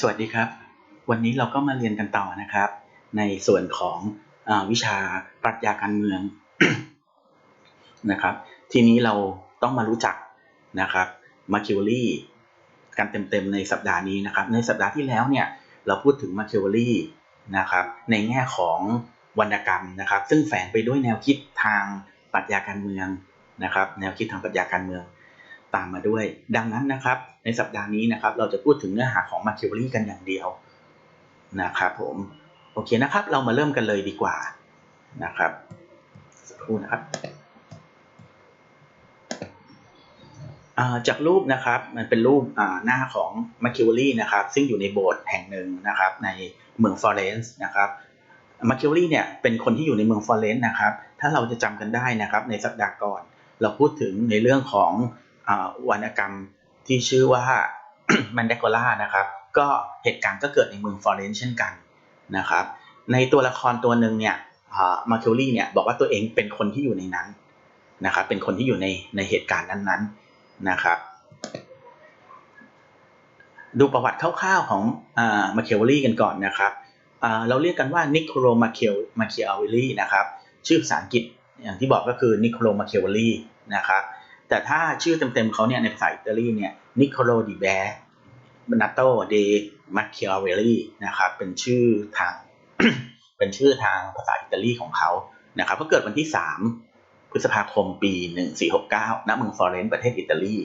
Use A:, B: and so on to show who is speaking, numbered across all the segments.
A: สวัสดีครับ วันนี้เราก็มาเรียนกันต่อนะครับ ในส่วนของอวิชาปรัชญาการเมืองนะครับ ทีนี้เราต้องมารู้จักนะครับมาคิวรี่กันเต็มๆในสัปดาห์นี้นะครับ ในสัปดาห์ที่แล้วเนี่ยเราพูดถึงมาคิวรี่นะครับ ในแง่ของวรรณกรรมนะครับ ซึ่งแฝงไปด้วยแนวคิดทางปรัชญาการเมืองนะครับ แนวคิดทางปรัชญาการเมือง ตามมาด้วย ดังนั้นนะครับ ในสัปดาห์นี้นะครับ เราจะพูดถึงเนื้อหาของมาคิวรีกันอย่างเดียวนะครับผมโอเคนะครับ เรามาเริ่มกันเลยดีกว่านะครับสักครู่นะครับจากรูปนะครับมันเป็นรูปหน้าของมาคิวรีนะครับ ซึ่งอยู่ในโบสถ์แห่งหนึ่งนะครับ ในเมืองฟลอเรนซ์นะครับมาคิวรีเนี่ยเป็นคนที่อยู่ในเมืองฟลอเรนซ์นะครับ ถ้าเราจะจำกันได้นะครับ ในสัปดาห์ก่อน เราพูดถึงในเรื่องของ วรรณกรรมที่ชื่อว่ามันเดโกล่านะครับก็เหตุการณ์ก็เกิดในเมืองฟลอเรนซ์เช่นกันนะครับ ในตัวละครตัวหนึ่งเนี่ยมาคิวรีเนี่ยบอกว่าตัวเองเป็นคนที่อยู่ในนั้นนะครับ เป็นคนที่อยู่ในในเหตุการณ์นั้นๆนะครับ ดูประวัติคร่าวๆของมาคิวรีกันก่อนนะครับเราเรียกกันว่านิโคลมาเคิวมาเคิวรีนะครับ ชื่อภาษาอังกฤษอย่างที่บอกก็คือนิโคลมาเคิวรีนะครับ แต่ถ้าชื่อเต็มๆเขาเนี่ยในภาษาอิตาลีเนี่ยนิโคลดิแบร์นาโตเดมาคิวเวลีนะครับเป็นชื่อทางเป็นชื่อทางภาษาอิตาลีของเขานะครับเขาเกิดวันที่ 3 พฤษภาคมปี 1469ณเมืองฟลอเรนซ์ประเทศอิตาลี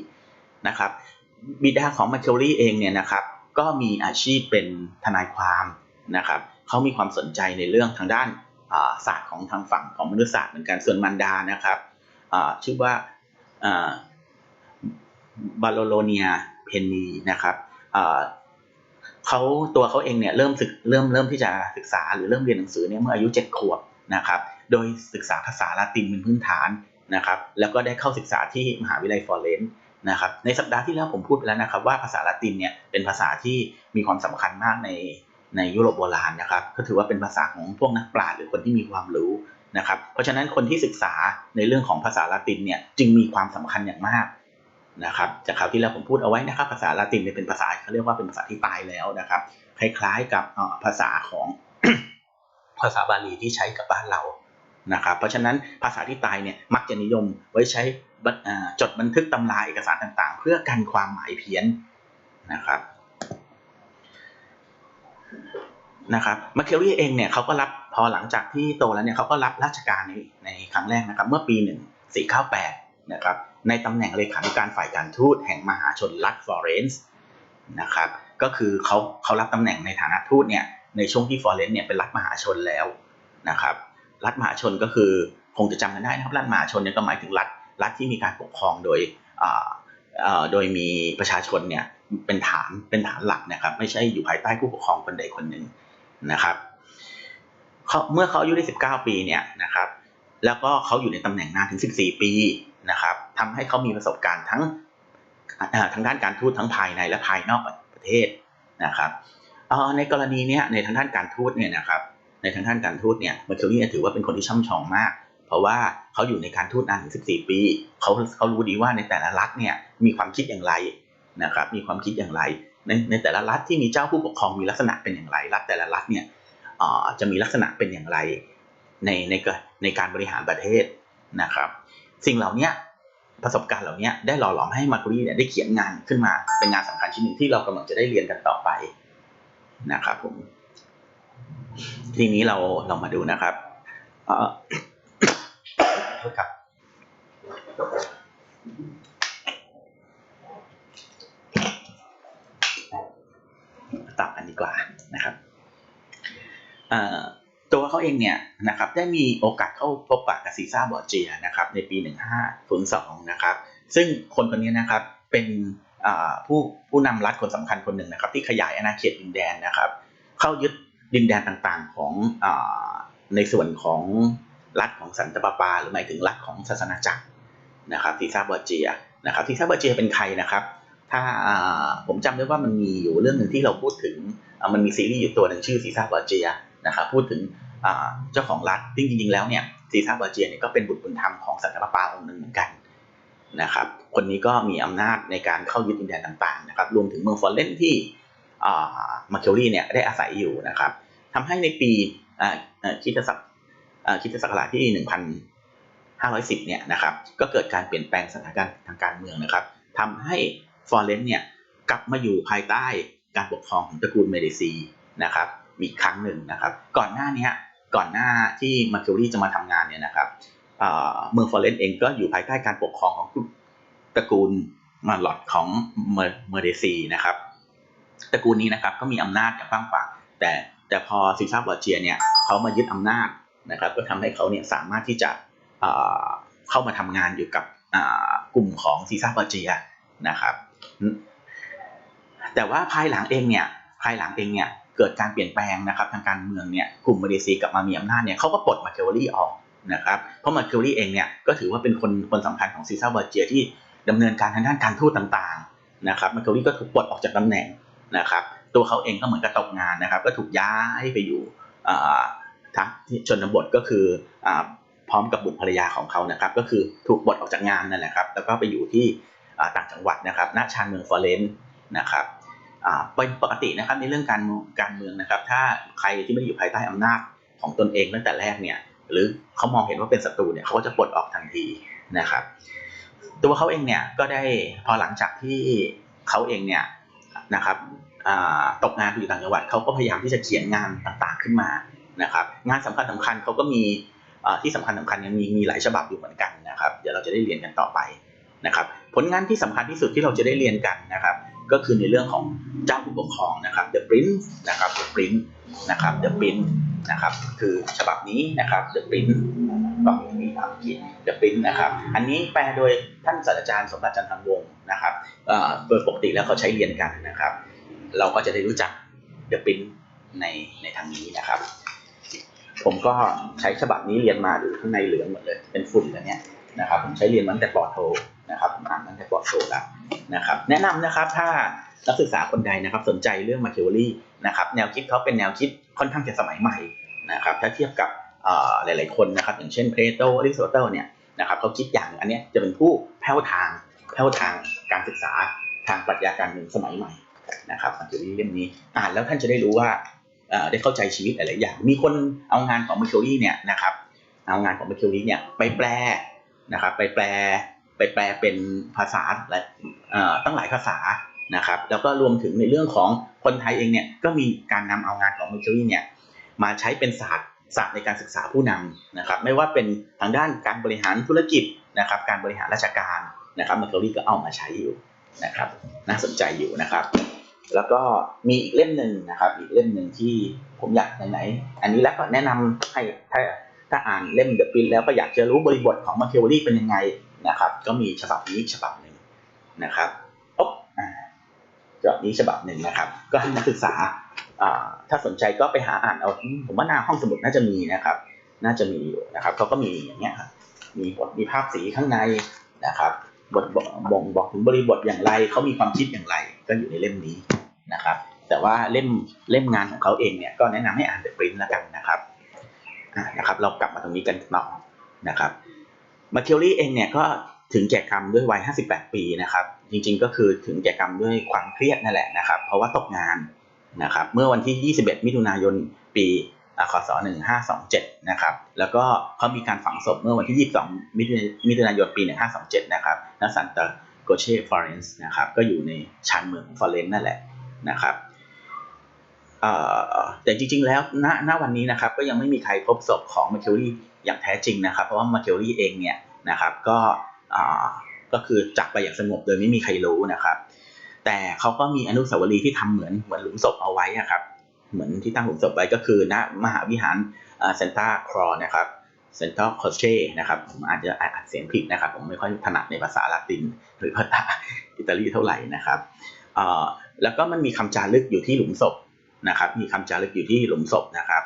A: นะครับบิดาของมาคิวรีเองเนี่ยนะครับก็มีอาชีพเป็นทนายความนะครับเขามีความสนใจในเรื่องทางด้านศาสตร์ของทางฝั่งของมนุษยศาสตร์เหมือนกันส่วนมันดานะครับชื่อว่า บาโลโลเนียเพนนีนะครับเขาตัวเขาเองเนี่ยเริ่มศึกเริ่มเริ่มที่จะศึกษาหรือเริ่มเรียนหนังสือเนี่ยเมื่ออายุ7ขวบนะครับ โดยศึกษาภาษาละตินเป็นพื้นฐานนะครับ แล้วก็ได้เข้าศึกษาที่มหาวิทยาลัยฟลอเรนซ์นะครับในสัปดาห์ที่แล้วผมพูดไปแล้วนะครับว่าภาษาละตินเนี่ยเป็นภาษาที่มีความสำคัญมากในในยุโรปโบราณนะครับ ก็ถือว่าเป็นภาษาของพวกนักปราชญ์หรือคนที่มีความรู้ นะครับ เพราะฉะนั้นคนที่ศึกษาในเรื่องของภาษาละตินเนี่ยจึงมีความสำคัญอย่างมากนะครับ จากข่าวที่แล้วผมพูดเอาไว้นะครับ ภาษาละตินเป็นภาษาเขาเรียกว่าเป็นภาษาที่ตายแล้วนะครับ คล้ายๆกับภาษาของภาษาบาลีที่ใช้กับบ้านเรานะครับ เพราะฉะนั้นภาษาที่ตายเนี่ยมักจะนิยมไว้ใช้จดบันทึกตำราเอกสารต่างๆ เพื่อกันความหมายเพี้ยนนะครับนะครับมาเคลลี่เองเนี่ยเขาก็รับ พอหลังจากที่โตแล้วเนี่ยเขาก็รับราชการในในครั้งแรกนะครับ เมื่อปี 1498 นะครับ ในตำแหน่งเลขาธิการฝ่ายการทูตแห่งมหาชนรัฐฟลอเรนซ์นะครับ ก็คือเขาเขารับตำแหน่งในฐานะทูตเนี่ยในช่วงที่ฟลอเรนซ์เนี่ยเป็นรัฐมหาชนแล้วนะครับ รัฐมหาชนก็คือคงจะจำกันได้นะครับ รัฐมหาชนเนี่ยก็หมายถึงรัฐรัฐที่มีการปกครองโดยโดยมีประชาชนเนี่ยเป็นฐานเป็นฐานหลักนะครับ ไม่ใช่อยู่ภายใต้ผู้ปกครองคนใดคนหนึ่งนะครับ เมื่อเขาอายุได้ 19 ปีเนี่ยนะครับ แล้วก็เขาอยู่ในตำแหน่งนานถึง 14 ปีนะครับทำให้เขามีประสบการณ์ทั้งทางด้านการทูตทั้งภายในและภายนอกประเทศนะครับในกรณีนี้ในทางด้านการทูตเนี่ยนะครับ ในทางด้านการทูตเนี่ยมาเคลลี่ถือว่าเป็นคนที่ช่ำชองมาก เพราะว่าเขาอยู่ในการทูตนานถึง 14 ปีเขาเขารู้ดีว่าในแต่ละรัฐเนี่ยมีความคิดอย่างไรนะครับ มีความคิดอย่างไรในในแต่ละรัฐที่มีเจ้าผู้ปกครองมีลักษณะเป็นอย่างไร รัฐแต่ละรัฐเนี่ย จะมีลักษณะเป็นอย่างไรในในในการบริหารประเทศนะครับ สิ่งเหล่านี้ประสบการณ์เหล่านี้ได้หล่อหลอมให้มาร์กุรีเนี่ยได้เขียนงานขึ้นมาเป็นงานสำคัญชิ้นหนึ่งที่เรากำลังจะได้เรียนกันต่อไปนะครับผมทีนี้เราเรามาดูนะครับเออครับต่อกันดีกว่านะครับ ตัวเขาเองเนี่ยนะครับได้มีโอกาสเข้าพบปะกับซีซ่าบอร์เจียนะครับในปี 1502นะครับซึ่งคนคนนี้นะครับเป็นผู้ผู้นำรัฐคนสำคัญคนหนึ่งนะครับ ที่ขยายอาณาเขตดินแดนนะครับ เข้ายึดดินแดนต่างๆของอในส่วนของรัฐของสันตปาปา หรือหมายถึงรัฐของศาสนาจักรนะครับซีซ่าบอร์เจียนะครับซีซ่าบอร์เจียเป็นใครนะครับ ถ้าผมจำได้ว่ามันมีอยู่เรื่องหนึ่งที่เราพูดถึงมันมีซีรีส์อยู่ตัวหนึ่งชื่อซีซ่าบอร์เจีย นะครับพูดถึงเจ้าของรัฐจริงๆแล้วเนี่ยซีซ่าบอร์เจียเนี่ยก็เป็นบุตรบุญธรรมของสันตะปาปาองค์หนึ่งเหมือนกันนะครับคนนี้ก็มีอำนาจในการเข้ายึดดินแดนต่างๆนะครับรวมถึงเมืองฟอร์เรนที่มาเคลลี่เนี่ยได้อาศัยอยู่นะครับทำให้ในปีคิดศักราชคริดศักราชที่ 1510 เนี่ยนะครับก็เกิดการเปลี่ยนแปลงสถานการณ์ทางการเมืองนะครับทำให้ฟลอเรนเนี่ยกลับมาอยู่ภายใต้การปกครองของตระกูลเมดิซีนะครับ อีกครั้งหนึ่งนะครับ ก่อนหน้านี้ก่อนหน้าที่มาเคลลี่จะมาทำงานเนี่ยนะครับเมืองฟลอเรนซ์เองก็อยู่ภายใต้การปกครองของตระกูลมาลอดของเมอร์เดซีนะครับ ตระกูลนี้นะครับก็มีอำนาจอย่างกว้างขวางแต่แต่พอซิซาบอร์เจียเนี่ยเขามายึดอำนาจนะครับ ก็ทำให้เขาเนี่ยสามารถที่จะเข้ามาทำงานอยู่กับกลุ่มของซีซ่าบอร์เจียนะครับ แต่ว่าภายหลังเองเนี่ยภายหลังเองเนี่ย กิดการเปลี่ยนแปลงนะครับทางการเมืองเนี่ยกลุ่มมาเลเซียกลับมามีอำนาจเนี่ยเขาก็ปลดมาเคิลลี่ออกนะครับเพราะมาเคิลลี่เองเนี่ยก็ถือว่าเป็นคนคนสำคัญของซีซ่าบอร์เจียที่ดำเนินการทางด้านการทูตต่างๆนะครับมาเคิลลี่ก็ถูกปลดออกจากตำแหน่งนะครับตัวเขาเองก็เหมือนกับตกงานนะครับ ก็ถูกย้ายไปอยู่ทางชนบทก็คือพร้อมกับบุตรภรรยาของเขานะครับ ก็คือถูกบดออกจากงานนั่นแหละครับแล้วก็ไปอยู่ที่ต่างจังหวัดนะครับณชานเมืองฟลอเรนซ์นะครับ เป็นปกตินะครับในเรื่องการการเมืองนะครับ ถ้าใครที่ไม่อยู่ภายใต้อำนาจของตนเองตั้งแต่แรกเนี่ย หรือเขามองเห็นว่าเป็นศัตรูเนี่ยเขาก็จะปลดออกทันทีนะครับ ตัวเขาเองเนี่ยก็ได้พอหลังจากที่เขาเองเนี่ยนะครับตกงานอยู่ต่างจังหวัดเขาก็พยายามที่จะเขียนงานต่างๆขึ้นมานะครับ งานสำคัญสำคัญเขาก็มีที่สำคัญสำคัญยังมีมีหลายฉบับอยู่เหมือนกันนะครับ เดี๋ยวเราจะได้เรียนกันต่อไปนะครับ ผลงานที่สำคัญที่สุดที่เราจะได้เรียนกันนะครับ ก็คือในเรื่องของเจ้าผู้ปกครองนะครับ The Prince นะครับ The Prince นะครับ The Prince นะครับคือฉบับนี้นะครับ The Prince ก็มีภาษาอังกฤษ The Prince นะครับอันนี้แปลโดยท่านศาสตราจารย์สมบัติจันทร์วงศ์นะครับโดยปกติแล้วเขาใช้เรียนกันนะครับ เราก็จะได้รู้จัก The Prince ในในทางนี้นะครับ ผมก็ใช้ฉบับนี้เรียนมาดูข้างในเหลืองหมดเลยเป็นฝุ่นแล้วเนี่ยนะครับผมใช้เรียนมาตั้งแต่ปอโทนะครับอ่านตั้งแต่ปอโทแล้ว นะครับแนะนำนะครับถ้านักศึกษาคนใดนะครับสนใจเรื่องมาเคิวรี่นะครับแนวคิดเขาเป็นแนวคิดค่อนข้างจะสมัยใหม่นะครับถ้าเทียบกับหลาย ๆ คนนะครับอย่างเช่นเพลโตอริสโตเติลเนี่ยนะครับเขาคิดอย่างอันนี้จะเป็นผู้แผ้วทางแผ้วทางการศึกษาทางปรัชญาการเมืองสมัยใหม่นะครับมาเคิวรี่เล่มนี้อ่านแล้วท่านจะได้รู้ว่าได้เข้าใจชีวิตหลาย ๆ อย่าง มีคนเอางานของมิเคลลี่เนี่ยนะครับเอางานของมิเคลลี่เนี่ยไปแปลนะครับไปแปล ไปแปลเป็นภาษาหลายตั้งหลายภาษานะครับ แล้วก็รวมถึงในเรื่องของคนไทยเองเนี่ยก็มีการนำเอางานของมิเคลลี่เนี่ยมาใช้เป็นศาสตร์ศาสตร์ในการศึกษาผู้นำนะครับ ไม่ว่าเป็นทางด้านการบริหารธุรกิจนะครับ การบริหารราชการนะครับมิเคลลี่ก็เอามาใช้อยู่นะครับ น่าสนใจอยู่นะครับ แล้วก็มีอีกเล่มหนึ่งนะครับ อีกเล่มหนึ่งที่ผมอยากไหนๆอันนี้แล้วก็แนะนำให้ถ้าถ้าอ่านเล่มเดอะปินแล้วก็อยากจะรู้บริบทของมาเทวรี่เป็นยังไง นะครับ ก็มีฉบับนี้ฉบับหนึ่งนะครับอ๊บฉบับนี้ฉบับหนึ่งนะครับ ก็ให้นักศึกษาถ้าสนใจก็ไปหาอ่านเอาผมว่าหน้าห้องสมุดน่าจะมีนะครับ น่าจะมีอยู่นะครับเขาก็มีอย่างเงี้ยครับมีบทมีภาพสีข้างในนะครับบทบ่งบอกถึงบริบทอย่างไรเขามีความคิดอย่างไร ก็อยู่ในเล่มนี้นะครับ แต่ว่าเล่มเล่มงานของเขาเองเนี่ยก็แนะนำให้อ่านเดอะปรินท์แล้วกันนะครับนะครับ เรากลับมาตรงนี้กันต่อนะครับ มาเคิลลี่เองเนี่ยก็ถึงแก่กรรมด้วยวัย 58 ปีนะครับ จริงๆก็คือถึงแก่กรรมด้วยความเครียดนั่นแหละนะครับ เพราะว่าตกงานนะครับ เมื่อวันที่ 21 มิถุนายน ปีคศ1527 นะครับ แล้วก็เขามีการฝังศพเมื่อวันที่ 22 มิถุนายน ปี 1527 นะครับณซันตาโกเช่ฟลอเรนซ์นะครับ ก็อยู่ในชานเมืองฟลอเรนซ์นั่นแหละนะครับแต่จริงๆ แล้วณณวันนี้นะครับก็ยังไม่มีใครพบศพของมาเคิลลี่ อย่างแท้จริงนะครับ เพราะว่ามาเคิลลี่เองเนี่ยนะครับก็ก็คือจักไปอย่างสงบโดยไม่มีใครรู้นะครับ แต่เขาก็มีอนุสาวรีย์ที่ทำเหมือนเหมือนหลุมศพเอาไว้ครับเหมือนที่ตั้งหลุมศพไว้ก็คือณมหาวิหารเซนต้าครอนะครับเซนต้าคอเช่นะครับผมอาจจะอ่านเสียงผิดนะครับ ผมไม่ค่อยถนัดในภาษาละติน หรือภาษาอิตาลีเท่าไหร่นะครับแล้วก็มันมีคำจารึกอยู่ที่หลุมศพนะครับ มีคำจารึกอยู่ที่หลุมศพนะครับ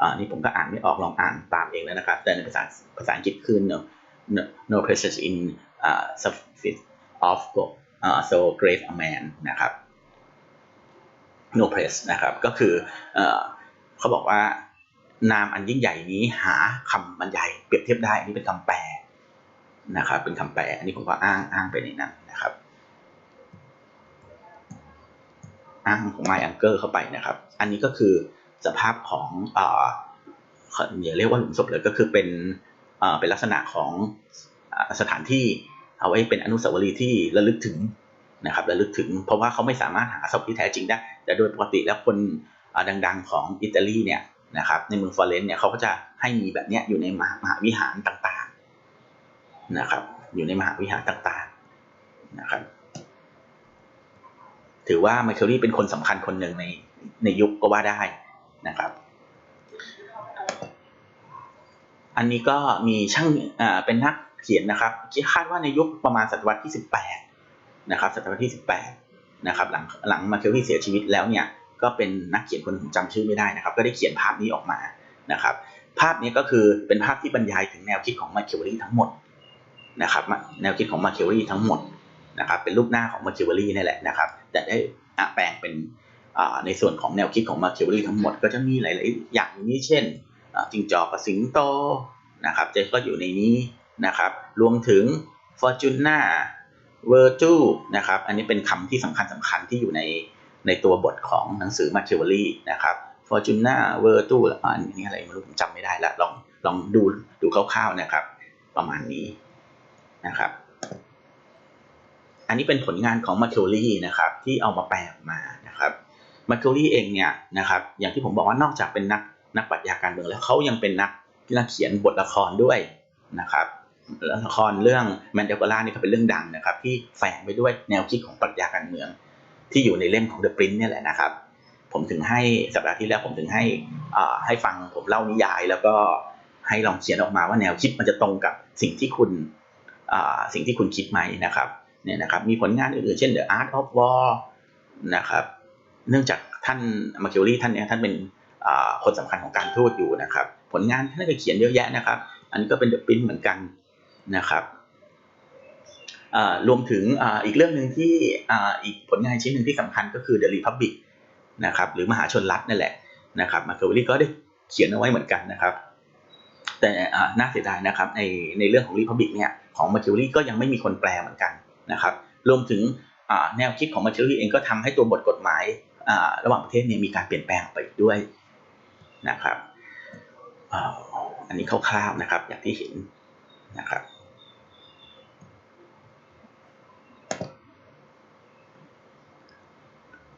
A: อ่านี่ผมก็อ่านไม่ออกลองอ่านตามเองแล้วนะครับ แต่ในภาษาภาษาอังกฤษคือ no no presence in uh, surface of God uh, so great a man นะครับ no press นะครับ ก็คือเอเขาบอกว่านามอันยิ่งใหญ่นี้หาคำบรรยายเปรียบเทียบได้ อันนี้เป็นคำแปลนะครับ เป็นคำแปล อันนี้ผมก็อ้างอ้างไปในนั้นนะครับ อ้างของ My Uncle เข้าไปนะครับ อันนี้ก็คือ สภาพของเอ่ออย่าเรียกว่าหลุมศพเลยก็คือเป็นเอ่อเป็นลักษณะของสถานที่เอาไว้เป็นอนุสาวรีย์ที่ระลึกถึงนะครับระลึกถึง เพราะว่าเขาไม่สามารถหาศพที่แท้จริงได้ แต่โดยปกติแล้วคนดังๆของอิตาลีเนี่ยนะครับในเมืองฟลอเรนซ์เนี่ยเขาก็จะให้มีแบบเนี้ยอยู่ในมหามหาวิหารต่างๆนะครับอยู่ในมหาวิหารต่างๆนะครับถือว่าไมเคิลลี่เป็นคนสำคัญคนหนึ่งในในยุคก็ว่าได้ นะครับ อันนี้ก็มีช่างเป็นนักเขียนนะครับคาดว่าในยุคประมาณศตวรรษที่ 18 นะครับศตวรรษที่ 18 นะครับ หลังหลังมาเคิลลี่เสียชีวิตแล้วเนี่ยก็เป็นนักเขียนคนผมจำชื่อไม่ได้นะครับ ก็ได้เขียนภาพนี้ออกมานะครับ ภาพนี้ก็คือเป็นภาพที่บรรยายถึงแนวคิดของมาเคิลลี่ทั้งหมดนะครับ แนวคิดของมาเคิลลี่ทั้งหมดนะครับ เป็นรูปหน้าของมาเคิลลี่นี่แหละนะครับ แต่ได้อแปลงเป็น ในส่วนของแนวคิดของมาเคิลลี่ทั้งหมดก็จะมีหลายๆอย่างอย่างนี้เช่นจิงจอกกับสิงโตนะครับจะก็อยู่ในนี้นะครับ รวมถึง Fortuna Virtue นะครับ อันนี้เป็นคำที่สำคัญสำคัญที่อยู่ในในตัวบทของหนังสือ m a c h i a v e l l y นะครับ Fortuna Virtue อันนี้อะไรไม่รู้ผมจำไม่ได้ละลองลองดูดูคร่าว ๆ นะครับ ประมาณนี้นะครับ อันนี้เป็นผลงานของ m a c h i a v e l l y นะครับ ที่เอามาแปลออกมานะครับ m a c h i a v e l l y เองเนี่ยนะครับอย่างที่ผมบอกว่านอกจากเป็นนักนักปรัชญาการเมืองแล้วเขายังเป็นนักนักเขียนบทละครด้วยนะครับละครเรื่องแมนเดลกาล่านี่ก็เป็นเรื่องดังนะครับ ที่แฝงไปด้วยแนวคิดของปรัชญาการเมือง ที่อยู่ในเล่มของ The Prince เนี่ยแหละนะครับ ผมถึงให้สัปดาห์ที่แล้วผมถึงให้ให้ฟังผมเล่านิยาย แล้วก็ให้ลองเขียนออกมาว่าแนวคิดมันจะตรงกับสิ่งที่คุณสิ่งที่คุณคิดไหมนะครับเนี่ยนะครับมีผลงานอื่นๆเช่น The Art of War นะครับ เนื่องจากท่านมาเคิลลี่ท่านเนี่ยท่านเป็นคนสำคัญของการทูตอยู่นะครับ ผลงานท่านก็เขียนเยอะแยะนะครับ อันนี้ก็เป็น The Prince เหมือนกันนะครับรวมถึงอ,อีกเรื่องหนึ่งที่อีกผลงานชิ้นหนึ่งที่สำคัญก็คือ The Republic นะครับหรือมหาชนรัฐนั่นแหละนะครับมาเคิลลี่ก็ได้เขียนเอาไว้เหมือนกันนะครับ แต่น่าเสียดายนะครับในในเรื่องของ Republic เนี่ยของมาเคิลลี่ก็ยังไม่มีคนแปลเหมือนกันนะครับ รวมถึงแนวคิดของมาเคิลลี่เองก็ทำให้ตัวบทกฎหมาย ระหว่างประเทศเนี่ยมีการเปลี่ยนแปลงไปด้วยนะครับอันนี้คร่าวๆนะครับอย่างที่เห็นนะครับ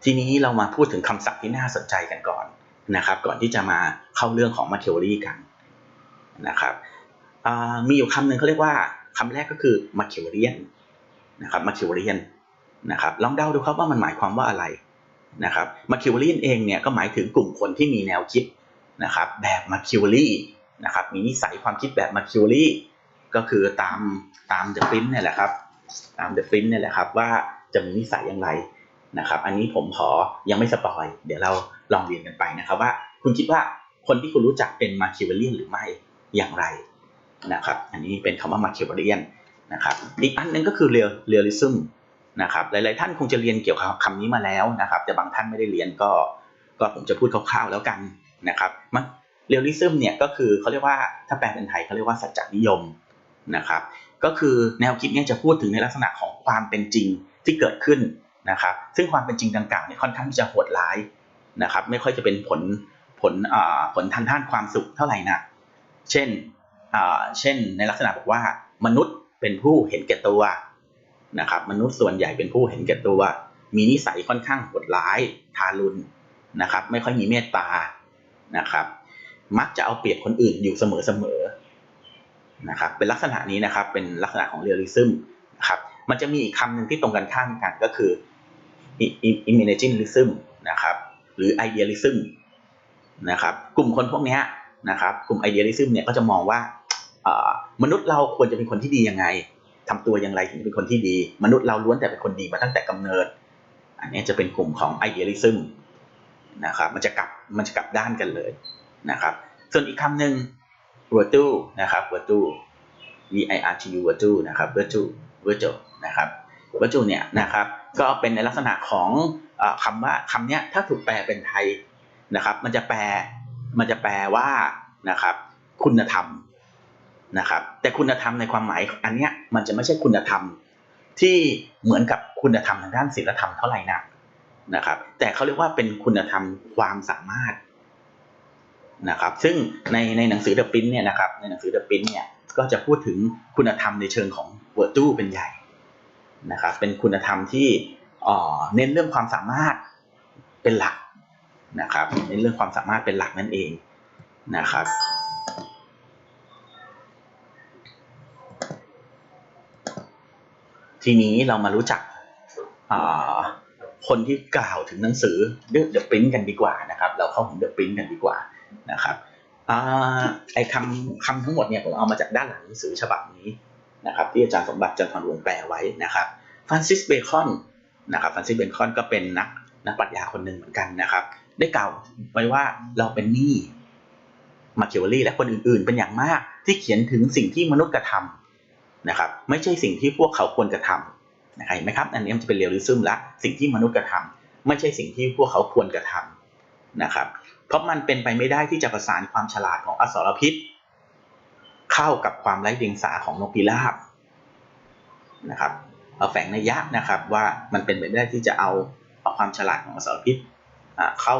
A: ทีนี้เรามาพูดถึงคำศัพท์ที่น่าสนใจกันก่อนนะครับ ก่อนที่จะมาเข้าเรื่องของมาเคิลลี่กันนะครับมีอยู่คำหนึ่งเขาเรียกว่าคำแรกก็คือมาเคิลเลียนนะครับมาเคิลเลียนนะครับลองเดาดูครับว่ามันหมายความว่าอะไร นะครับมาคิลเลียนเองเนี่ยก็หมายถึงกลุ่มคนที่มีแนวคิดนะครับแบบมาคิลลี่นะครับมีนิสัยความคิดแบบมาคิลลี่ก็คือตามตามเดอะฟินเนี่ยแหละครับตามเดอะฟินเนี่ยแหละครับว่าจะมีนิสัยอย่างไรนะครับอันนี้ผมขอยังไม่สปอยเดี๋ยวเราลองเรียนกันไปนะครับว่าคุณคิดว่าคนที่คุณรู้จักเป็นมาคิลเลียนหรือไม่อย่างไรนะครับอันนี้เป็นคำว่ามาคิลเลียนนะครับอีกอันหนึงก็คือเรียลเรียลิซึม นะครับหลาย ๆ ท่านคงจะเรียนเกี่ยวกับคำนี้มาแล้วนะครับ แต่บางท่านไม่ได้เรียนก็ก็ผมจะพูดคร่าว ๆ แล้วกันนะครับมันเรียลลิซึมเนี่ยก็คือเขาเรียกว่าถ้าแปลเป็นไทยเขาเรียกว่าสัจจนิยมนะครับ ก็คือแนวคิดเนี่ยจะพูดถึงในลักษณะของความเป็นจริงที่เกิดขึ้นนะครับ ซึ่งความเป็นจริงดังกล่าวเนี่ยค่อนข้างที่จะโหดร้ายนะครับ ไม่ค่อยจะเป็นผลผลอ่าผลทางด้านความสุขเท่าไหร่นะเช่นอ่าเช่นในลักษณะบอกว่ามนุษย์เป็นผู้เห็นแก่ตัว นะครับมนุษย์ส่วนใหญ่เป็นผู้เห็นแก่ตัว มีนิสัยค่อนข้างโหดร้ายทารุณนะครับ ไม่ค่อยมีเมตตานะครับ มักจะเอาเปรียบคนอื่นอยู่เสมอๆนะครับ เป็นลักษณะนี้นะครับ เป็นลักษณะของเรียลลิซึมนะครับมันจะมีอีกคำหนึ่งที่ตรงกันข้ามกันก็คือ imaginalism นะครับ หรือ idealism นะครับ กลุ่มคนพวกนี้นะครับ กลุ่ม idealism เนี่ยก็จะมองว่าอ่ามนุษย์เราควรจะเป็นคนที่ดียังไง ทำตัวอย่างไรถึงจะเป็นคนที่ดี มนุษย์เราล้วนแต่เป็นคนดีมาตั้งแต่กำเนิด อันนี้จะเป็นกลุ่มของ idealism นะครับมันจะกลับมันจะกลับด้านกันเลยนะครับ ส่วนอีกคำหนึ่ง virtue นะครับ virtue v i r t u virtue นะครับ virtue virtue นะครับ virtue เนี่ยนะครับก็เป็นในลักษณะของออคำว่าคำเนี้ยถ้าถูกแปลเป็นไทยนะครับ มันจะแปลมันจะแปลว่านะครับ คุณธรรม นะครับ แต่คุณธรรมในความหมายอันเนี้ยมันจะไม่ใช่คุณธรรมที่เหมือนกับคุณธรรมทางด้านศีลธรรมเท่าไหร่นักนะครับ แต่เขาเรียกว่าเป็นคุณธรรมความสามารถนะครับ ซึ่งในในหนังสือ The Print เนี่ยนะครับในหนังสือ The Print เนี่ยก็จะพูดถึงคุณธรรมในเชิงของ virtue เป็นใหญ่นะครับ เป็นคุณธรรมที่เออเน้นเรื่องความสามารถเป็นหลักนะครับ เน้นเรื่องความสามารถเป็นหลักนั่นเองนะครับ ทีนี้เรามารู้จักคนที่กล่าวถึงหนังสือ The The Print กันดีกว่านะครับ เราเข้าถึง The Print กันดีกว่านะครับอไอ้คำคำทั้งหมดเนี่ยผมเอามาจากด้านหลังหนังสือฉบับนี้นะครับ ที่อาจารย์สมบัติจันทร์วงแปลไว้นะครับฟรานซิสเบคอนนะครับฟรานซิสเบคอนก็เป็นนักนักปรัชญาคนหนึ่งเหมือนกันนะครับ ได้กล่าวไว้ว่าเราเป็นหนี้มาเคิวรี่และคนอื่นๆ เป็นอย่างมากที่เขียนถึงสิ่งที่มนุษย์กระทำ นะครับไม่ใช่สิ่งที่พวกเขาควรกระทำนะครับเห็นไหมครับอันนี้มันจะเป็นเรียลลิซึมละสิ่งที่มนุษย์กระทำไม่ใช่สิ่งที่พวกเขาควรกระทำนะครับเพราะมันเป็นไปไม่ได้ที่จะประสานความฉลาดของอสรพิษ เข้ากับความไร้เดียงสาของนกพิราบนะครับเอาแฝงในยะนะครับว่ามันเป็นไปได้ที่จะเอาเอาความฉลาดของอสรพิษเข้า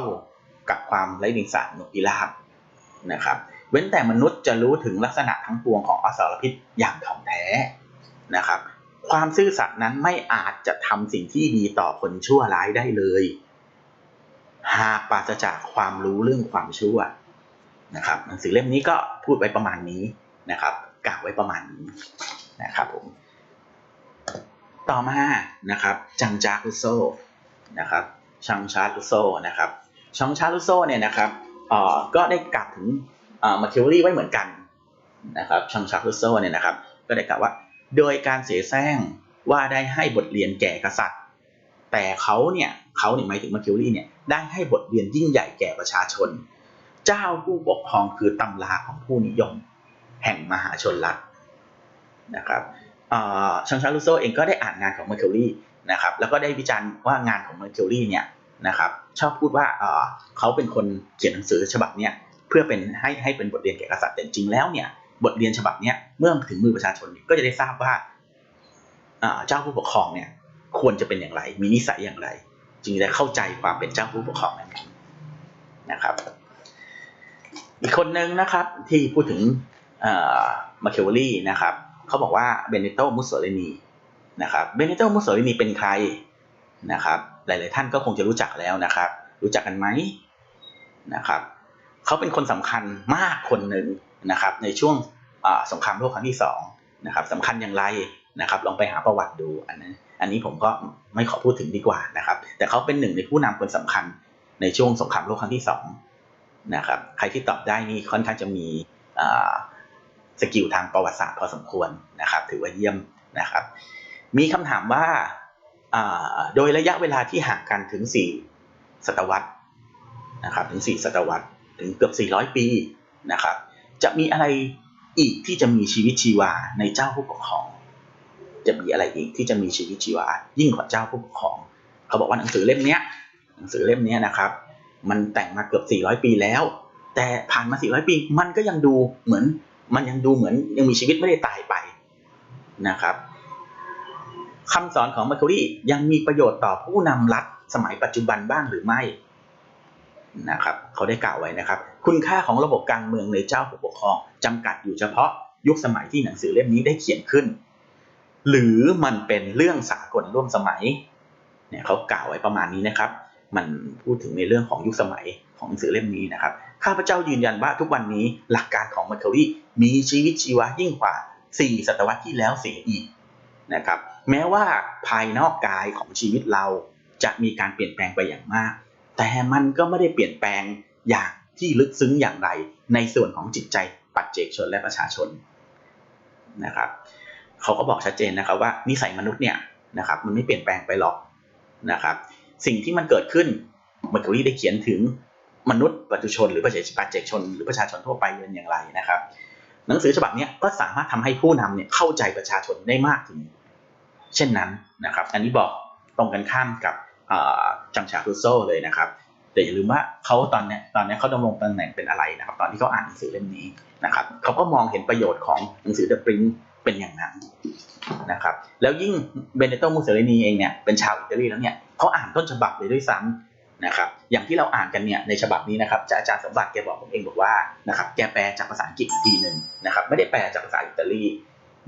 A: กับความไร้เดียงสาของนกพิราบนะครับ เว้นแต่มนุษย์จะรู้ถึงลักษณะทั้งปวงของอสรพิษอย่างถ่องแท้นะครับ ความซื่อสัตย์นั้นไม่อาจจะทำสิ่งที่ดีต่อคนชั่วร้ายได้เลย หากปราศจากความรู้เรื่องความชั่วนะครับหนังสือเล่มนี้ก็พูดไว้ประมาณนี้นะครับกล่าวไว้ประมาณนี้นะครับผมต่อมานะครับจังจากุโซนะครับชังชาร์ลุโซนะครับชังชาร์ลุโซเนี่ยนะครับเอ่อก็ได้กล่าวถึง มาคิวรีไว้เหมือนกันนะครับชังชาร์ลุโซเนี่ยนะครับ ก็ได้กล่าวว่า โดยการเสแสร้งว่าได้ให้บทเรียนแก่กษัตริย์ แต่เขาเนี่ยเขาเนี่ยหมายถึงมาคิวรีเนี่ยได้ให้บทเรียนยิ่งใหญ่แก่ประชาชน เจ้าผู้ปกครองคือตำราของผู้นิยม แห่งมหาชนรัฐนะครับชังชาลูโซเองก็ได้อ่านงานของเมอร์คิวรีนะครับแล้วก็ได้วิจารณ์ว่างานของเมอร์คิวรีเนี่ยนะครับชอบพูดว่าอ่อเขาเป็นคนเขียนหนังสือฉบับเนี้ย เพื่อเป็นให้ให้เป็นบทเรียนแก่กษัตริย์แต่จริงแล้วเนี่ยบทเรียนฉบับนี้เมื่อถึงมือประชาชนก็จะได้ทราบว่าเจ้าผู้ปกครองเนี่ยควรจะเป็นอย่างไร มีนิสัยอย่างไร จึงได้เข้าใจความเป็นเจ้าผู้ปกครองนั้นนะครับ อีกคนหนึ่งนะครับที่พูดถึงมาเคเวอรี่นะครับเขาบอกว่าเบเนโตมุสโสลินีนะครับเบเนโตมุสโสลินีเป็นใครนะครับ หลาย ๆ ท่านก็คงจะรู้จักแล้วนะครับ รู้จักกันไหมนะครับ เขาเป็นคนสำคัญมากคนหนึ่งนะครับ ในช่วงสงครามโลกครั้งที่สองนะครับสำคัญอย่างไรนะครับ ลองไปหาประวัติดูอันนั้นอันนี้ผมก็ไม่ขอพูดถึงดีกว่านะครับ แต่เขาเป็นหนึ่งในผู้นำคนสำคัญในช่วงสงครามโลกครั้งที่สองนะครับใครที่ตอบได้นี่ค่อนข้างจะมีสกิลทางประวัติศาสตร์พอสมควรนะครับ ถือว่าเยี่ยมนะครับ มีคำถามว่าโดยระยะเวลาที่ห่างกันถึง 4 ศตวรรษนะครับถึง 4 ศตวรรษ ถึงเกือบ 400 ปีนะครับ จะมีอะไรอีกที่จะมีชีวิตชีวาในเจ้าผู้ปกครอง จะมีอะไรอีกที่จะมีชีวิตชีวา ยิ่งกว่าเจ้าผู้ปกครอง เขาบอกว่าหนังสือเล่มนี้หนังสือเล่มนี้นะครับ มันแต่งมาเกือบ 400 ปีแล้ว แต่ผ่านมา 400 ปี มันก็ยังดูเหมือน มันยังดูเหมือนยังมีชีวิตไม่ได้ตายไปนะครับคำสอนของมาร์คูรียังมีประโยชน์ต่อผู้นำรัฐสมัยปัจจุบันบ้างหรือไม่ นะครับเขาได้กล่าวไว้นะครับ คุณค่าของระบบการเมืองในเจ้าผู้ปกครองจำกัดอยู่เฉพาะยุคสมัยที่หนังสือเล่มนี้ได้เขียนขึ้น หรือมันเป็นเรื่องสากลร่วมสมัยเนี่ยเขากล่าวไว้ประมาณนี้นะครับ มันพูดถึงในเรื่องของยุคสมัยของหนังสือเล่มนี้นะครับข้าพเจ้ายืนยันว่าทุกวันนี้หลักการของมาร์ครีมีชีวิตชีวายิ่งกว่า 4 ศตวรรษที่แล้วเสียอีกนะครับ แม้ว่าภายนอกกายของชีวิตเราจะมีการเปลี่ยนแปลงไปอย่างมาก แต่มันก็ไม่ได้เปลี่ยนแปลงอย่างที่ลึกซึ้งอย่างไรในส่วนของจิตใจปัจเจกชนและประชาชนนะครับเขาก็บอกชัดเจนนะครับว่านิสัยมนุษย์เนี่ยนะครับมันไม่เปลี่ยนแปลงไปหรอกนะครับ สิ่งที่มันเกิดขึ้นมันก็ได้เขียนถึงมนุษย์ปัจจุชนหรือประชาชน หรือประชาชนทั่วไปเป็นอย่างไรนะครับ หนังสือฉบับนี้ก็สามารถทำให้ผู้นำเนี่ยเข้าใจประชาชนได้มากถึง เช่นนั้นนะครับ อันนี้บอกตรงกันข้ามกับ จังชาคุโซเลยนะครับแต่อย่าลืมว่าเขาตอนนี้ตอนนี้เขาดำรงตำแหน่งเป็นอะไรนะครับ ตอนที่เขาอ่านหนังสือเล่มนี้นะครับเขาก็มองเห็นประโยชน์ของหนังสือ The Print เป็นอย่างนั้นนะครับ แล้วยิ่งเบเนโตมูเซลินีเองเนี่ยเป็นชาวอิตาลีแล้วเนี่ยเขาอ่านต้นฉบับเลยด้วยซ้ำนะครับอย่างที่เราอ่านกันเนี่ยในฉบับนี้นะครับจะอาจารย์สมบัติแกบอกผมเองบอกว่านะครับแกแปลจากภาษาอังกฤษอีกทีหนึ่งนะครับไม่ได้แปลจากภาษาอิตาลี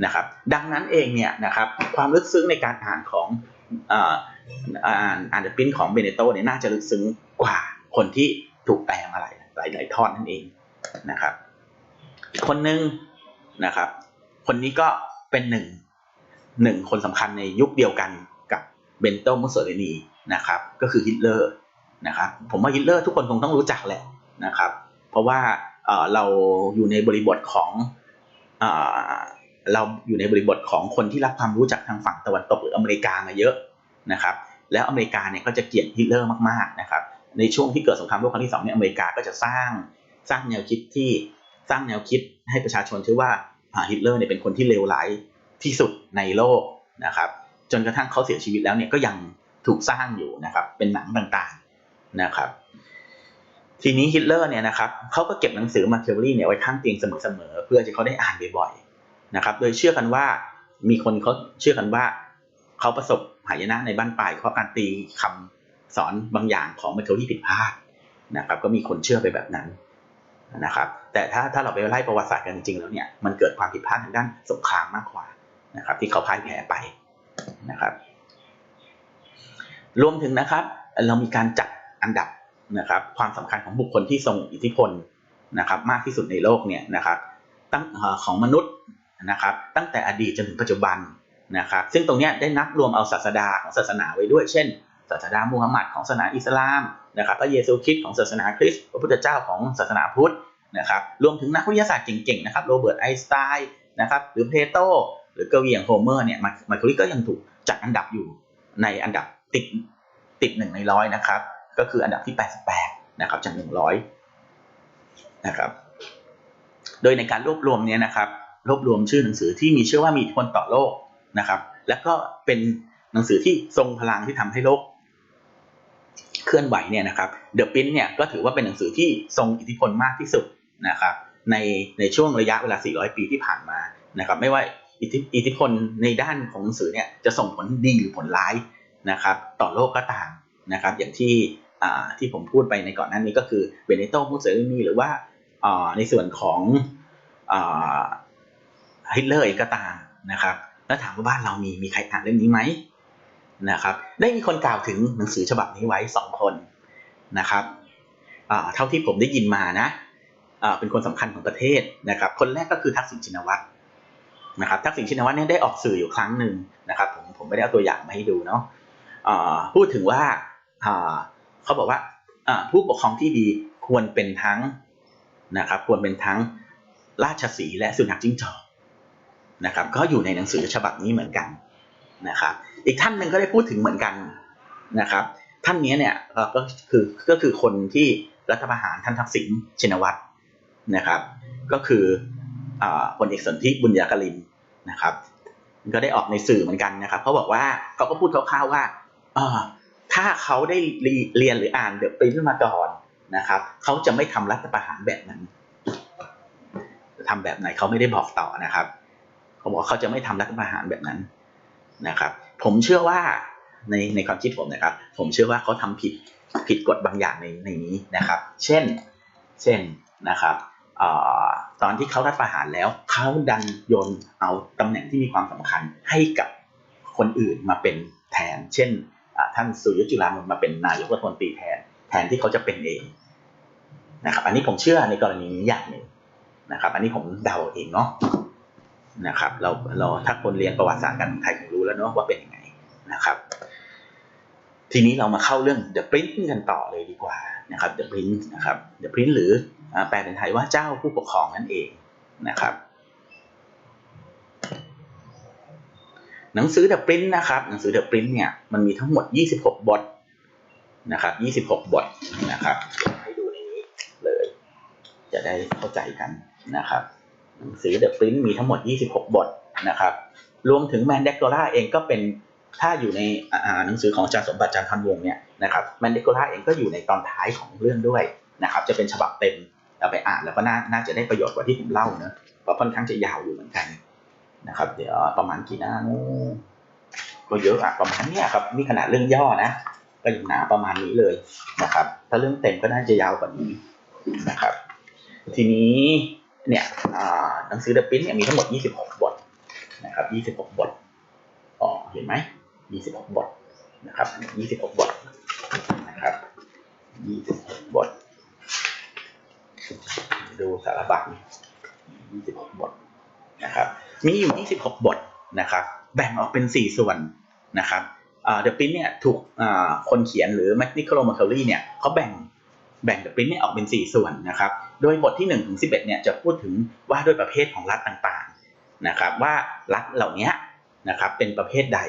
A: นะครับ ดังนั้นเองเนี่ยนะครับความลึกซึ้งในการอ่านของอ่าอ่านอ่านเดอะปิ้นของเบเนโตเนี่ยน่าจะลึกซึ้งกว่าคนที่ถูกแปลมาหลายหลายหลายทอดนั่นเองนะครับ อีกคนนึงนะครับ คนนี้ก็เป็นหนึ่งหนึ่งคนสำคัญในยุคเดียวกันกับเบนโตมุสโสลินีนะครับ ก็คือฮิตเลอร์นะครับ ผมว่าฮิตเลอร์ทุกคนคงต้องรู้จักแหละนะครับ เพราะว่าเเราอยู่ในบริบทของ เราอยู่ในบริบทของคนที่รับความรู้จากทางฝั่งตะวันตกหรืออเมริกามาเยอะนะครับ แล้วอเมริกาเนี่ยก็จะเกลียดฮิตเลอร์มากๆนะครับ ในช่วงที่เกิดสงครามโลกครั้งที่สองเนี่ยอเมริกาก็จะสร้างสร้างแนวคิดที่สร้างแนวคิดให้ประชาชนเชื่อว่าฮิตเลอร์เนี่ยเป็นคนที่เลวร้ายที่สุดในโลกนะครับ จนกระทั่งเขาเสียชีวิตแล้วเนี่ยก็ยังถูกสร้างอยู่นะครับ เป็นหนังต่างๆนะครับ ทีนี้ฮิตเลอร์เนี่ยนะครับเขาก็เก็บหนังสือมาเคิลลี่เนี่ยไว้ข้างเตียงเสมอๆเพื่อที่เขาได้อ่านบ่อยๆ นะครับ โดยเชื่อกันว่ามีคนเขาเชื่อกันว่าเขาประสบหายนะในบ้านปลายเพราะการตีคำสอนบางอย่างของมาเคิลลี่ผิดพลาดนะครับ ก็มีคนเชื่อไปแบบนั้นนะครับ แต่ถ้าถ้าเราไปไล่ประวัติศาสตร์กันจริงๆแล้วเนี่ยมันเกิดความผิดพลาดทางด้านสงครามมากกว่านะครับ ที่เขาพ่ายแพ้ไปนะครับ รวมถึงนะครับ เรามีการจัดอันดับนะครับ ความสำคัญของบุคคลที่ทรงอิทธิพลนะครับ มากที่สุดในโลกเนี่ยนะครับ ตั้งของมนุษย์ นะครับตั้งแต่อดีตจนถึงปัจจุบันนะครับซึ่งตรงนี้ได้นับรวมเอาศาสดาของศาสนาไว้ด้วย เช่น ศาสดามูฮัมหมัดของศาสนาอิสลามนะครับพระเยซูคริสต์ของศาสนาคริสต์พระพุทธเจ้าของศาสนาพุทธนะครับรวมถึงนักวิทยาศาสตร์เก่งๆนะครับโรเบิร์ตไอน์สไตน์นะครับหรือเพโตหรือเกวีอย่างโฮเมอร์เนี่ยมาคุรีก็ยังถูกจัดอันดับอยู่ในอันดับติดติดหนึ่งในร้อยนะครับก็คืออันดับที่ 88นะครับจาก100นะครับโดยในการรวบรวมเนี้ยนะครับ รวบรวมชื่อหนังสือที่มีเชื่อว่ามีอิทธิพลต่อโลกนะครับ แล้วก็เป็นหนังสือที่ทรงพลังที่ทำให้โลก เคลื่อนไหวเนี่ยนะครับ The Prince เนี่ยก็ถือว่าเป็นหนังสือที่ทรงอิทธิพลมากที่สุดนะครับในในช่วงระยะเวลา 400 ปีที่ผ่านมานะครับ ไม่ว่าอิทธิอิทธิพลในด้านของหนังสือเนี่ยจะส่งผลดีหรือผลร้ายนะครับ ต่อโลกก็ตามนะครับ อย่างที่อ่าที่ผมพูดไปในก่อนหน้านี้ก็คือเบเนโตมุสโสลินีหรือว่าอ่าในส่วนของอ่า ฮิตเลอร์เองก็ตามนะครับแล้วถามว่าบ้านเรามีมีใครอ่านเล่มนี้ไหมนะครับได้มีคนกล่าวถึงหนังสือฉบับนี้ไว้สองคนนะครับเท่าที่ผมได้ยินมานะเป็นคนสำคัญของประเทศนะครับ คนแรกก็คือทักษิณชินวัตรนะครับทักษิณชินวัตรเนี่ยได้ออกสื่ออยู่ครั้งหนึ่งนะครับผมผมไม่ได้เอาตัวอย่างมาให้ดูเนาะพูดถึงว่าเขาบอกว่าผู้ปกครองที่ดีควรเป็นทั้งนะครับควรเป็นทั้งราชสีและสุนัขจิ้งจอก นะครับก็อยู่ในหนังสือฉบับนี้เหมือนกันนะครับอีกท่านหนึ่งก็ได้พูดถึงเหมือนกันนะครับท่านนี้เนี่ยก็คือก็คือคนที่รัฐประหารท่านทักษิณชินวัตรนะครับก็คืออ่าพลเอกสนธิบุญญากลินนะครับก็ได้ออกในสื่อเหมือนกันนะครับเขาบอกว่าเขาก็พูดคร่าวๆว่าอ่อถ้าเขาได้เรียนหรืออ่านเดอะปรินมาก่อนนะครับเขาจะไม่ทำรัฐประหารแบบนั้นทำแบบไหนเขาไม่ได้บอกต่อนะครับ เขาบอกเขาจะไม่ทำรัฐประหารแบบนั้นนะครับ ผมเชื่อว่าในในความคิดผมนะครับ ผมเชื่อว่าเขาทำผิดผิดกฎบางอย่างในในนี้นะครับ เช่นเช่นนะครับออตอนที่เขารัฐประหารแล้วเขาดันโยนเอาตำแหน่งที่มีความสำคัญให้กับคนอื่นมาเป็นแทน เช่นท่านสุยุจุลานนท์มาเป็นนายกรัฐมนตรีแทน แทนที่เขาจะเป็นเองนะครับ อันนี้ผมเชื่อในกรณีนี้อย่างหนึ่งนะครับ อันนี้ผมเดาเองเนาะ นะครับเราเราถ้าคนเรียนประวัติศาสตร์การเมืองไทยคงรู้แล้วเนาะว่าเป็นยังไงนะครับ ทีนี้เรามาเข้าเรื่อง The Prince กันต่อเลยดีกว่านะครับ The Prince นะครับ The Prince หรือแปลเป็นไทยว่าเจ้าผู้ปกครองนั่นเองนะครับ หนังสือ The Prince นะครับหนังสือ The Prince เนี่ยมันมีทั้งหมด 26 บทนะครับ 26 บทนะครับให้ดูในนี้เลย จะได้เข้าใจกันนะครับ หนังสือ The Prince มีทั้งหมด 26 บทนะครับ รวมถึงแมนเดกโ r ล่าเองก็เป็นถ้าอยู่ในหนังสือของอาจารย์สมบัติจันทร์พันวงเนี่ยนะครับแมนเดกโ r ล่าเองก็อยู่ในตอนท้ายของเรื่องด้วยนะครับจะเป็นฉบับเต็มเราไปอ่านแล้วก็น่าน่าจะได้ประโยชน์กว่าที่ผมเล่าเนอะเพราะค่อนข้างจะยาวอยู่เหมือนกันนะครับ เดี๋ยวประมาณกี่หน้านู้ก็เยอะอะประมาณเนี้ยครับนี่ขนาดเรื่องย่อนะก็ยังหนาประมาณนี้เลยนะครับ ถ้าเรื่องเต็มก็น่าจะยาวกว่านี้นะครับ ทีนี้ เนี่ยหนังสือ The Print เนี่ยมีทั้งหมด 26 บทนะครับ 26 บทอ๋อเห็นไหม 26 บทนะครับ 26 บทนะครับ 26 บท ดูสารบัญ26 บทนะครับ มีอยู่ 26 บทนะครับ แบ่งออกเป็น 4 ส่วนนะครับเดอะปรินเนี่ยถูกคนเขียนหรือแมคนิโคลมาเคอรี่เนี่ยเขาแบ่งแบ่งเดอะปรินเนี่ยออกเป็น 4 ส่วนนะครับ โดยบทที่1ถึง11เนี่ยจะพูดถึงว่าด้วยประเภทของรัฐต่างๆนะครับว่ารัฐเหล่านี้นะครับเป็นประเภทใด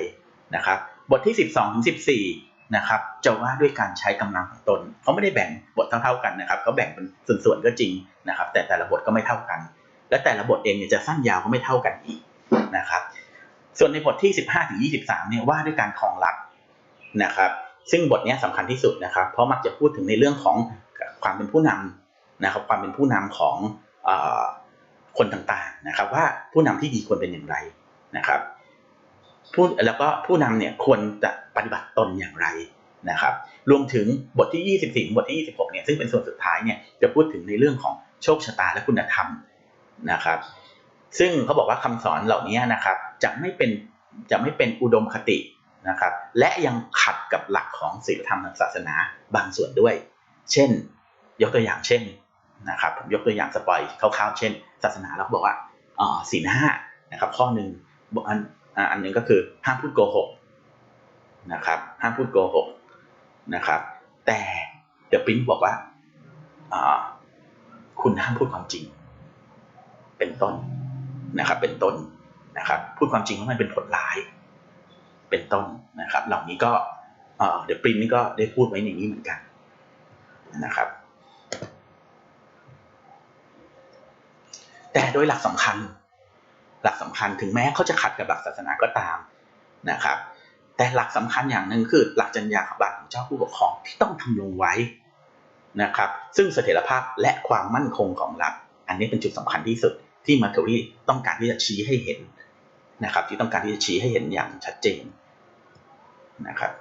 A: นะครับบทที่ 12ถึง14นะครับจะว่าด้วยการใช้กำลังของตนเขาไม่ได้แบ่งบทเท่าๆกันนะครับเขาแบ่งเป็นส่วนๆก็จริงนะครับ แต่แต่ละบทก็ไม่เท่ากัน และแต่ละบทเองเนี่ยจะสั้นยาวก็ไม่เท่ากันอีกนะครับส่วนในบทที่ 15ถึง23เนี่ยว่าด้วยการครองรัฐนะครับซึ่งบทนี้ยสำคัญที่สุดนะครับ เพราะมักจะพูดถึงในเรื่องของความเป็นผู้นำ นะครับความเป็นผู้นำของอคนต่างๆนะครับ ว่าผู้นำที่ดีควรเป็นอย่างไรนะครับผู้แล้วก็ผู้นำเนี่ยควรจะปฏิบัติตนอย่างไรนะครับ รวมถึงบทที่ 24 บทที่ 26 เนี่ยซึ่งเป็นส่วนสุดท้ายเนี่ยจะพูดถึงในเรื่องของโชคชะตาและคุณธรรมนะครับ ซึ่งเขาบอกว่าคำสอนเหล่านี้นะครับ จะไม่เป็นจะไม่เป็นอุดมคตินะครับ และยังขัดกับหลักของศีลธรรมทางศาสนาบางส่วนด้วย เช่น ยกตัวอย่างเช่น นะครับผมยกตัวอย่างสปอยคร่าวๆเช่น ศาสนาเราบอกว่าอ่าศีลห้านะครับข้อหนึ่งอันอันหนึ่งก็คือห้ามพูดโกหกนะครับห้ามพูดโกหกนะครับ แต่เดอะปรินบอกว่าคุณห้ามพูดความจริง เป็นต้นนะครับ เป็นต้นนะครับ พูดความจริงว่ามันเป็นผลร้าย เป็นต้นนะครับ เหล่านี้ก็เดี๋ยวปรินนี่ก็ได้พูดไว้ในนี้เหมือนกันนะครับ แต่โดยหลักสำคัญ หลักสำคัญถึงแม้เขาจะขัดกับหลักศาสนาก็ตามนะครับ แต่หลักสำคัญอย่างหนึ่งคือ หลักจรรยาบรรณของเจ้าผู้ปกครองที่ต้องทำลงไว้นะครับ ซึ่งเสถียรภาพและความมั่นคงของรัฐ อันนี้เป็นจุดสำคัญที่สุดที่มาเทอรี่ต้องการที่จะชี้ให้เห็นนะครับ ที่ต้องการที่จะชี้ให้เห็นอย่างชัดเจนนะครับ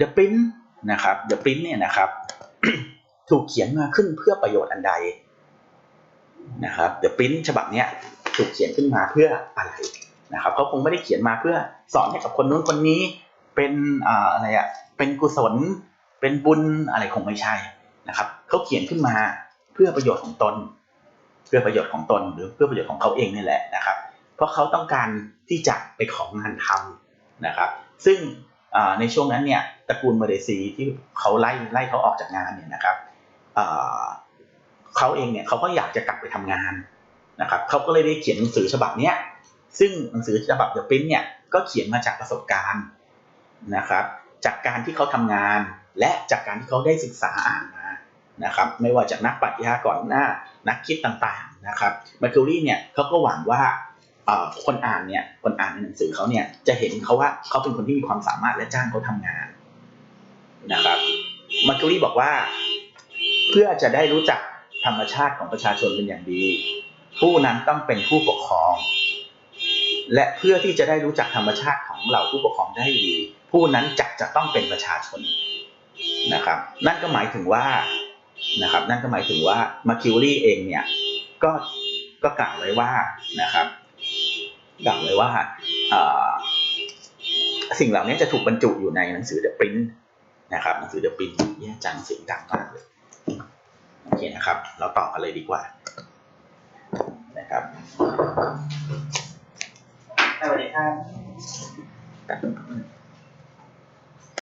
A: The Print นะครับ The Print เนี่ยนะครับ ถูกเขียนมาขึ้นเพื่อประโยชน์อันใดนะครับ The Print ฉบับเนี้ยถูกเขียนขึ้นมาเพื่ออะไรนะครับเขาคงไม่ได้เขียนมาเพื่อสอนให้กับคนนู้นคนนี้ เป็นอะไรอะเป็นกุศล เป็นบุญอะไรคงไม่ใช่นะครับเขาเขียนขึ้นมาเพื่อประโยชน์ของตน เพื่อประโยชน์ของตนหรือเพื่อประโยชน์ของเขาเองนี่แหละนะครับ เพราะเขาต้องการที่จะไปของานทำนะครับ ซึ่งในช่วงนั้นเนี่ย ระกูลเมเดซีที่เขาไล่ไล่เขาออกจากงานเนี่ยนะครับเขาเองเนี่ยเขาก็อยากจะกลับไปทำงานนะครับเขาก็เลยได้เขียนหนังสือฉบับเนี้ยซึ่งหนังสือฉบับเดอะปรินเนี่ยก็เขียนมาจากประสบการณ์นะครับ จากการที่เขาทำงาน และจากการที่เขาได้ศึกษาอ่านมานะครับ ไม่ว่าจากนักปรัชญาก่อนหน้า นักคิดต่างๆนะครับมาคิรี่เนี่ยเขาก็หวังว่าคนอ่านเนี่ยคนอ่านในหนังสือเขาเนี่ยจะเห็นเขาว่าเขาเป็นคนที่มีความสามารถและจ้างเขาทำงาน นะครับมาคิรีบอกว่า เพื่อจะได้รู้จักธรรมชาติของประชาชนเป็นอย่างดี ผู้นั้นต้องเป็นผู้ปกครอง และเพื่อที่จะได้รู้จักธรรมชาติของเหล่าผู้ปกครองได้ดี ผู้นั้นจะจะต้องเป็นประชาชนนะครับ นั่นก็หมายถึงว่านะครับ นั่นก็หมายถึงว่ามาคิวรี่เองเนี่ยก็ก็กล่าวไว้ว่านะครับกล่าวไว้ว่าสิ่งเหล่านี้จะถูกบรรจุอยู่ในหนังสือ The Print นะครับหนังสือเดอะปินแย่จังเสียงดังมากเลยโอเคนะครับ เราต่อกันเลยดีกว่านะครับ
B: สวัสดีครับ